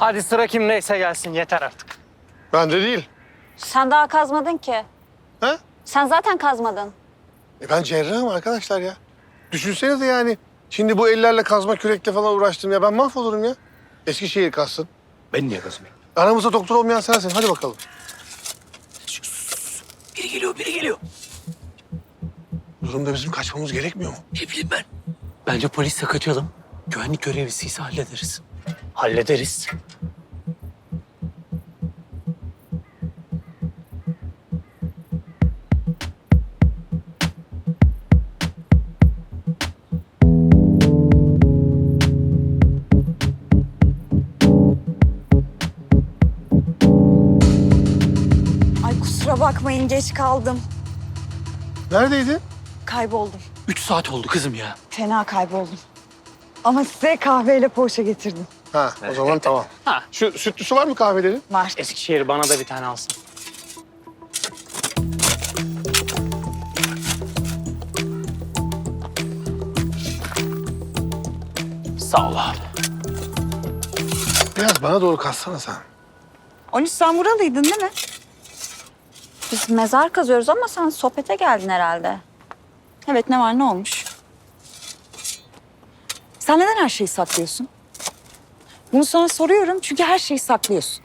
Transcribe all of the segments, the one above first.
Hadi sıra kimdeyse gelsin yeter artık. Ben de değil. Sen daha kazmadın ki. Ha? Sen zaten kazmadın. E ben cerrahım arkadaşlar ya. Düşünsenize yani. Şimdi bu ellerle kazma kürekle falan uğraştım ya. Ben mahvolurum ya. Eskişehir kazsın. Ben niye kazmayayım? Aramızda doktor olmayan sensin. Hadi bakalım. Biri geliyor, biri geliyor. Bu durumda bizim kaçmamız gerekmiyor mu? Ne bileyim ben. Bence polise kaçalım. Güvenlik görevlisiyse hallederiz. Hallederiz. Ay kusura bakmayın geç kaldım. Neredeydi? Kayboldum. Üç saat oldu kızım ya. Fena kayboldum. Ama size kahveyle poğaça getirdim. Ha o zaman tamam. Ha. Şu sütlüsü var mı kahvelerin? Var. Eskişehir bana da bir tane alsın. Sağ ol abi. Biraz bana doğru kaçsana sen. 13 sen buralıydın değil mi? Biz mezar kazıyoruz ama sen sohbete geldin herhalde. Evet ne var ne olmuş? Sen neden her şeyi saklıyorsun? Bunu sana soruyorum çünkü her şeyi saklıyorsun.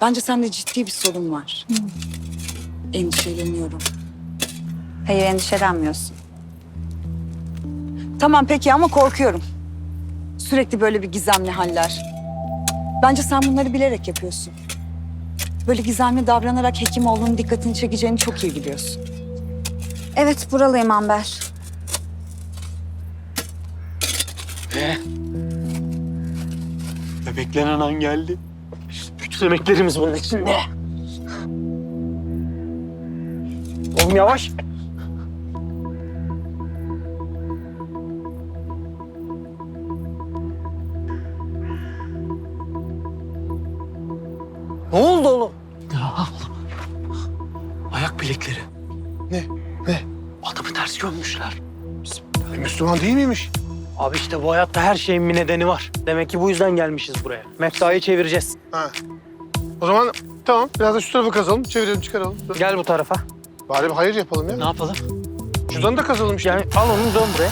Bence sende ciddi bir sorun var. Endişeleniyorum. Hayır endişelenmiyorsun. Tamam peki ama korkuyorum. Sürekli böyle bir gizemli haller. Bence sen bunları bilerek yapıyorsun. Böyle gizemli davranarak Hekimoğlu'nun dikkatini çekeceğini çok iyi biliyorsun. Evet, buralıyım Amber. Bebeklenen an geldi. Bütün emeklerimiz bunun içinde. Oğlum yavaş. Ne oldu oğlum? Ya. Ayak bilekleri. Ne? Ne? Adamı ters gömmüşler. Müslüman değil miymiş? Abi işte bu hayatta her şeyin bir nedeni var. Demek ki bu yüzden gelmişiz buraya. Meftayı çevireceğiz. Ha. O zaman tamam biraz da şu tarafı kazalım. Çevirelim çıkaralım. Gel bu tarafa. Bari bir hayır yapalım ya. Ne yapalım? Şuradan da kazalım işte. Yani al onu dön buraya.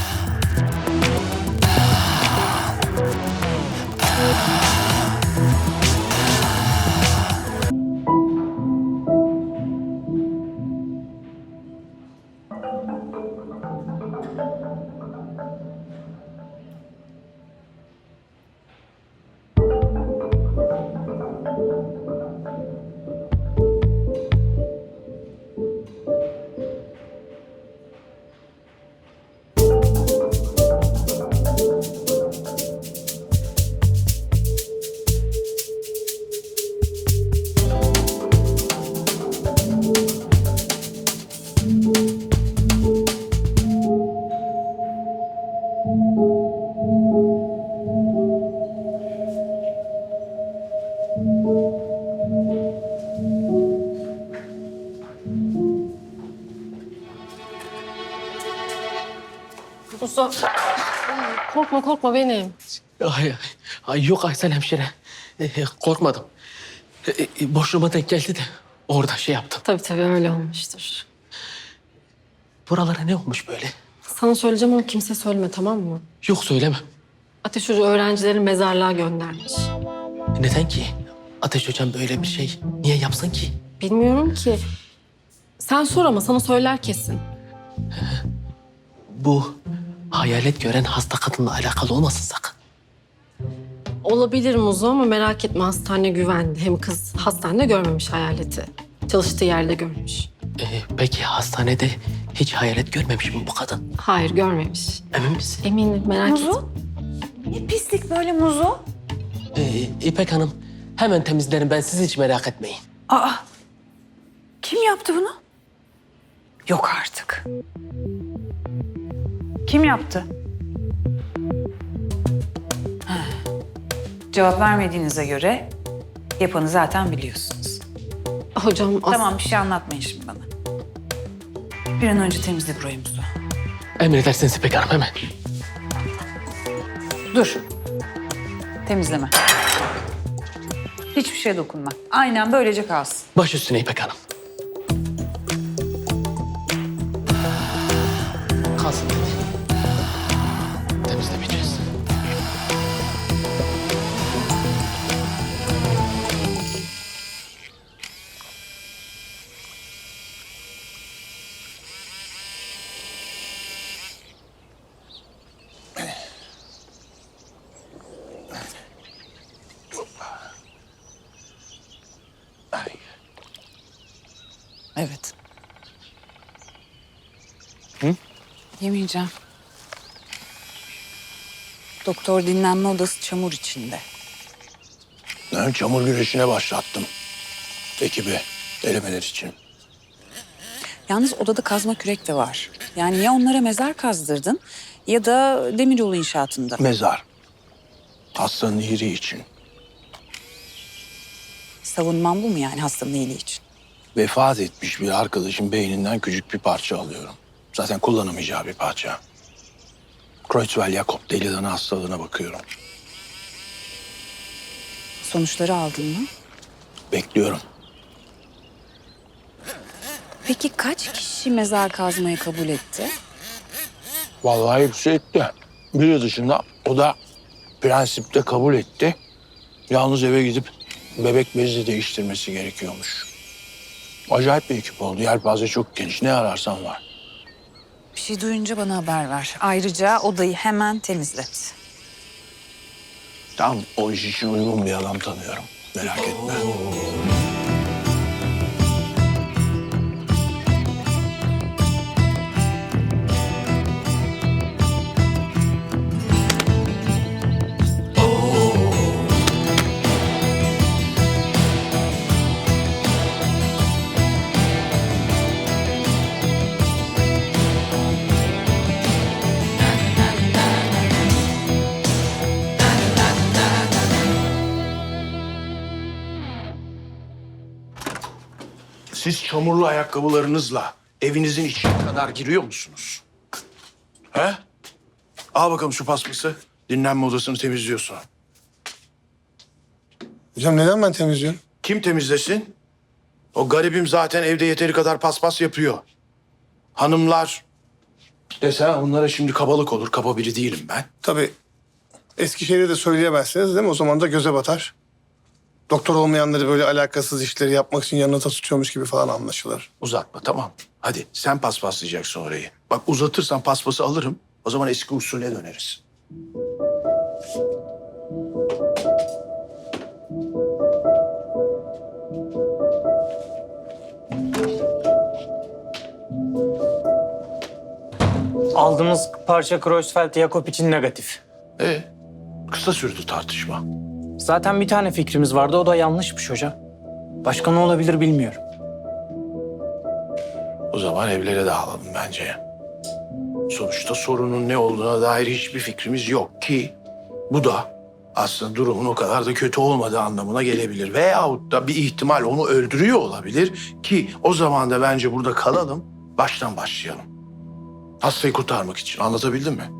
Mustafa. Korkma korkma benim. Ay, ay, yok Aysel hemşire. Ee, korkmadım. Ee, e, boşluğuma denk geldi de orada şey yaptım. Tabii tabii öyle olmuştur. Buralara ne olmuş böyle? Sana söyleyeceğim ama kimse söyleme tamam mı? Yok söyleme. Ateş Hoca öğrencileri mezarlığa göndermiş. Neden ki? Ateş hocam böyle bir şey niye yapsın ki? Bilmiyorum ki. Sen sor ama sana söyler kesin. Bu hayalet gören hasta kadınla alakalı olmasın sakın. Olabilir Muzo ama merak etme hastane güvendi. Hem kız hastanede görmemiş hayaleti. Çalıştığı yerde görmüş. Ee, peki hastanede hiç hayalet görmemiş mi bu kadın? Hayır görmemiş. Emin misin? Eminim merak etme. Muzu? Ne pislik böyle muzu? Ee, İpek Hanım hemen temizlerim ben siz hiç merak etmeyin. Aa, kim yaptı bunu? Yok artık. Kim yaptı? Ha, Cevap vermediğinize göre yapanı zaten biliyorsunuz. Hocam as- Tamam bir şey anlatmayın şimdi bana. Bir an önce temizle burayı Muzo. Emredersiniz İpek Hanım hemen. Dur. Temizleme. Hiçbir şeye dokunma. Aynen böylece kalsın. Baş üstüne İpek Hanım. Kalsın dedi. Evet. Yemeyeceğim. Doktor dinlenme odası çamur içinde. Ben çamur güreşine başlattım. Ekibi elemeler için. Yalnız odada kazma kürek de var. Yani ya onlara mezar kazdırdın ya da demiryolu inşaatında. Mezar. Hastanın iyiliği için. Savunmam bu mu yani hastanın iyiliği için? Vefat etmiş bir arkadaşın beyninden küçük bir parça alıyorum. Zaten kullanamayacağı bir parça. Creutzfeldt-Jakob deli dana hastalığına bakıyorum. Sonuçları aldın mı? Bekliyorum. Peki kaç kişi mezar kazmayı kabul etti? Vallahi hepsi etti. Biri dışında o da prensipte kabul etti. Yalnız eve gidip bebek bezi değiştirmesi gerekiyormuş. Acayip bir ekip oldu. Yelpaze çok geniş. Ne ararsan var. Bir şey duyunca bana haber ver. Ayrıca odayı hemen temizlet. Tam o iş için uygun bir adam tanıyorum. Merak etme. Siz çamurlu ayakkabılarınızla evinizin içine kadar giriyor musunuz? He? Al bakalım şu paspası. Dinlenme odasını temizliyorsun. Hocam neden ben temizliyorum? Kim temizlesin? O garibim zaten evde yeteri kadar paspas yapıyor. Hanımlar desen onlara şimdi kabalık olur. Kaba biri değilim ben. Tabii Eskişehir'e de söyleyemezsiniz değil mi? O zaman da göze batar. Doktor olmayanları böyle alakasız işleri yapmak için yanına tutuyormuş gibi falan anlaşılır. Uzatma tamam. Hadi sen paspaslayacaksın orayı. Bak uzatırsan paspası alırım. O zaman eski usule döneriz. Aldığımız parça Creutzfeldt-Jakob için negatif. E kısa sürdü tartışma. Zaten bir tane fikrimiz vardı o da yanlışmış hocam. Başka ne olabilir bilmiyorum. O zaman evlere dağılalım bence. Sonuçta sorunun ne olduğuna dair hiçbir fikrimiz yok ki bu da aslında durumun o kadar da kötü olmadığı anlamına gelebilir. Veyahut da bir ihtimal onu öldürüyor olabilir ki o zaman da bence burada kalalım, baştan başlayalım. Hastayı kurtarmak için anlatabildim mi?